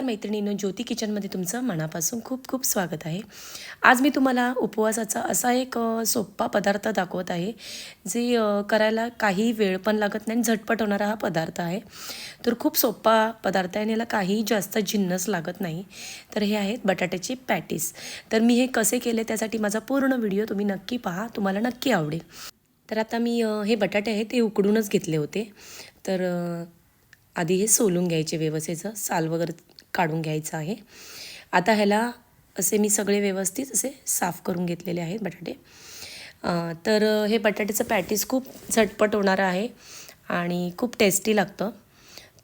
नमस्कार मैत्रिणीनं ज्योती किचनमध्ये तुमचं मनापासून खूप खूप स्वागत आहे. आज मी तुम्हाला उपवासाचा असा एक सोपा सोप्पा पदार्थ दाखवत आहे जे करायला काही वेळ पण लागत नाही आणि झटपट होणारा हा पदार्थ आहे. तर खूप सोप्पा पदार्थ आहे आणि याला काही जास्त जिन्नस लागत नाही. तर हे आहेत बटाट्याचे पॅटीस. तर मी हे कसे केले त्यासाठी माझा पूर्ण व्हिडिओ तुम्ही नक्की पहा तुम्हाला नक्की आवडेल. तर आता मी हे बटाटे आहेत ते उकडूनच घेतले होते. तर आधी हे सोलून घ्यायचे व्यवस्थेचं साल वगैरे काढून घ्यायचं आहे. आता ह्याला असे मी सगळे व्यवस्थित असे साफ करून घेतलेले आहेत बटाटे. तर हे बटाट्याचं पॅटीस खूप झटपट होणारं आहे आणि खूप टेस्टी लागतं.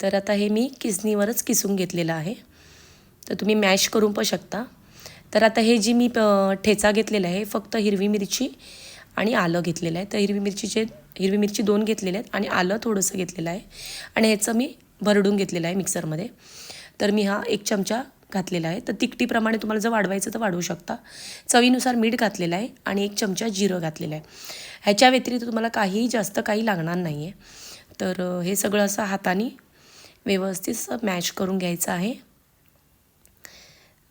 तर आता हे मी किसनीवरच किसून घेतलेलं आहे. तर तुम्ही मॅश करून पण शकता. तर आता हे जी मी ठेचा घेतलेला आहे फक्त हिरवी मिरची आणि आलं घेतलेलं आहे. तर हिरवी मिरचीचे हिरवी मिरची दोन घेतलेले आहेत आणि आलं थोडंसं घेतलेलं आहे. आणि ह्याचं मी भरडून घेतलेलं आहे मिक्सरमध्ये. तर मी हा एक चमचा घातलेला आहे. तर तिकटीप्रमाणे तुम्हाला जर वाढवायचं तर वाढवू शकता. चवीनुसार मीठ घातलेलं आहे आणि एक चमचा जिरं घातलेलं आहे. ह्याच्या व्यतिरिक्त तुम्हाला काहीही जास्त काही लागणार नाही आहे तर हे सगळं असं हाताने व्यवस्थित मॅश करून घ्यायचं आहे.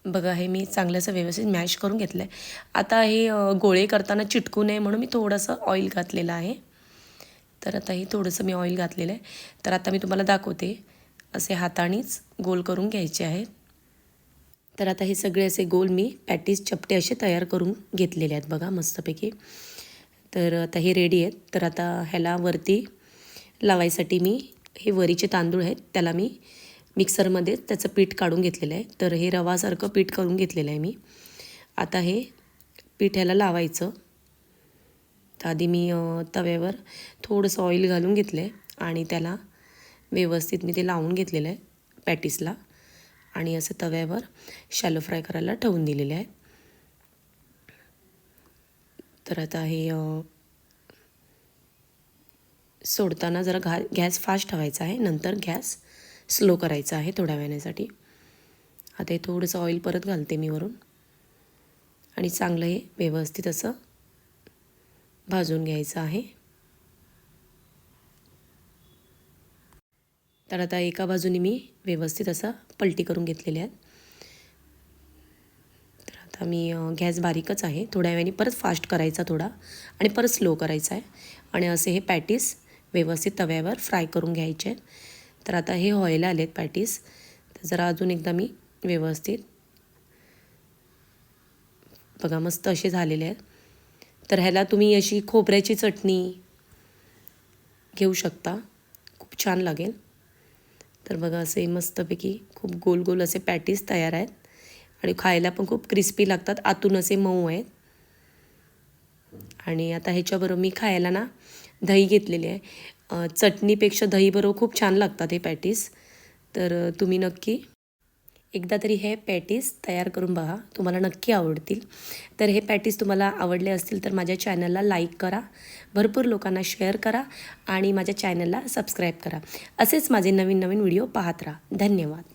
बघा हे मी चांगलं व्यवस्थित मॅश करून घेतलं आहे आता हे गोळे करताना चिटकू नये म्हणून मी थोडंसं ऑइल घातलेलं आहे. तर आता हे थोडंसं मी ऑइल घातलेलं आहे. तर आता मी तुम्हाला दाखवते. असे हातानेच गोल करून घ्यायचे आहेत. तर आता हे सगळे असे गोल मी पॅटीस चपटे असे तयार करून घेतलेले आहेत बघा मस्तपैकी. तर आता हे रेडी आहेत. तर आता ह्याला वरती लावायसाठी मी हे वरीचे तांदूळ आहेत त्याला मी मिक्सरमध्ये त्याचं पीठ काढून घेतलेलं आहे. तर हे रवासारखं पीठ करून घेतलेलं आहे मी. आता हे पीठ ह्याला लावायचं. तर आधी मी तव्यावर थोडंसं ऑइल घालून घेतलं आहे आणि त्याला व्यवस्थित मी ते लावून घेतलेलं आहे पॅटीसला. आणि असं तव्यावर शॅलो फ्राय करायला ठेवून दिलेले आहे. तर आता हे सोडताना जरा घा गॅस फास्ट ठेवायचा आहे. नंतर गॅस स्लो करायचा आहे थोड्या वेळासाठी आता हे थोडंसं ऑइल परत घालते मी वरून. आणि चांगलं हे व्यवस्थित असं भाजून घ्यायचं आहे. तर आता एका बाजूने मी व्यवस्थित असं पलटी करून घेतलेले आहेत. तर आता मी गॅस बारीकच आहे. थोड्या वेळाने परत फास्ट करायचा थोडा आणि परत स्लो करायचा आहे. आणि असे हे पॅटीस व्यवस्थित तव्यावर फ्राय करून घ्यायचे आहेत. तर आता हे व्हायला आहेत पॅटीस. तर जरा अजून एकदा मी व्यवस्थित बघा मस्त असे झालेले आहेत. तर ह्याला तुम्ही अशी खोबऱ्याची चटणी घेऊ शकता. खूप छान लागेल. तर बघा असे मस्तपैकी खूप गोल गोल असे पॅटीस तयार आहेत. आणि खायला पण खूप क्रिस्पी लागतात. आतून असे मऊ आहेत. आणि आता ह्याच्याबरोबर मी खायला ना दही घेतलेली आहे. चटणीपेक्षा दहीबरोबर खूप छान लागतात हे पॅटीस तर तुम्ही नक्की एकदा तरी हे पॅटीस तयार करून बघा तुम्हाला नक्की आवडतील. तर हे पॅटीस तुम्हाला आवडले असतील तर माझ्या चॅनलला लाईक करा भरपूर लोकांना शेअर करा आणि माझ्या चॅनलला सबस्क्राईब करा. असेच माझे नवीन नवीन व्हिडिओ पाहत राहा. धन्यवाद.